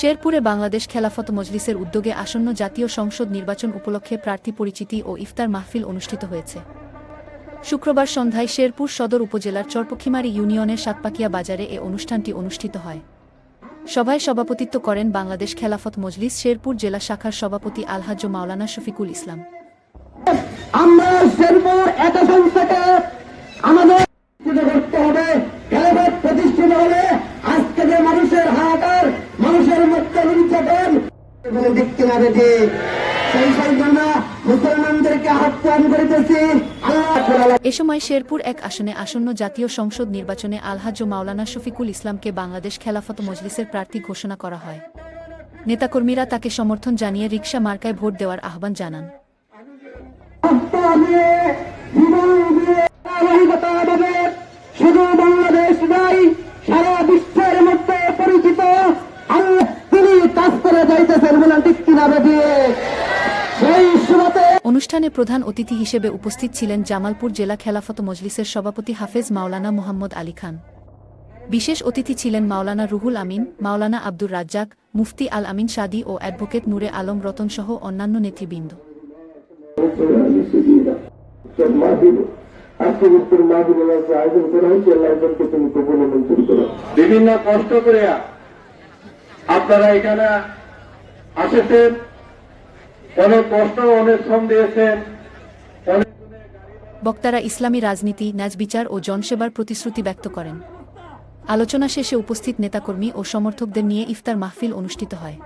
শেরপুরে বাংলাদেশ খেলাফত মজলিসের উদ্যোগে আসন্ন জাতীয় সংসদ নির্বাচন উপলক্ষে প্রার্থী পরিচিতি ও ইফতার মাহফিল অনুষ্ঠিত হয়েছে। শুক্রবার সন্ধ্যায় শেরপুর সদর উপজেলার চরপক্ষিমারি ইউনিয়নের সাতপাকিয়া বাজারে এ অনুষ্ঠানটি অনুষ্ঠিত হয়। সভায় সভাপতিত্ব করেন বাংলাদেশ খেলাফত মজলিস শেরপুর জেলা শাখার সভাপতি আলহাজ্য মাওলানা শফিকুল ইসলাম। আমরা শেরপুর আল্লাহ তাআলা এ সময় শেরপুর এক আসনে আসন্ন জাতীয় সংসদ নির্বাচনে আলহাজ্য মাওলানা শফিকুল ইসলামকে বাংলাদেশ খেলাফত মজলিসের প্রার্থী ঘোষণা করা হয়। নেতাকর্মীরা তাকে সমর্থন জানিয়ে রিক্সা মার্কায় ভোট দেওয়ার আহ্বান জানান। শুধু বাংলাদেশ নয় সারা কাজ বলেন ঠিক কিনা দিয়ে সেই সুরতে অনুষ্ঠানে প্রধান অতিথি হিসেবে উপস্থিত ছিলেন জামালপুর জেলা খেলাফত মজলিসের সভাপতি হাফেজ মাওলানা মোহাম্মদ আলী খান। বিশেষ অতিথি ছিলেন মাওলানা রুহুল আমিন মাওলানা আব্দুর রাজ্জাক মুফতি আল আমিন সাদি ও অ্যাডভোকেট নূরে আলম রতন সহ অন্যান্য নেতৃবৃন্দ। বিভিন্ন কষ্ট করে আপনারা এখানে আসেছেন, অনেক কষ্ট, অনেক শ্রম বক্তারা ইসলামী রাজনীতি, ন্যাজ বিচার ও জনসেবার প্রতিশ্রুতি ব্যক্ত করেন। আলোচনা শেষে উপস্থিত নেতাকর্মী ও সমর্থকদের নিয়ে ইফতার মাহফিল অনুষ্ঠিত হয়।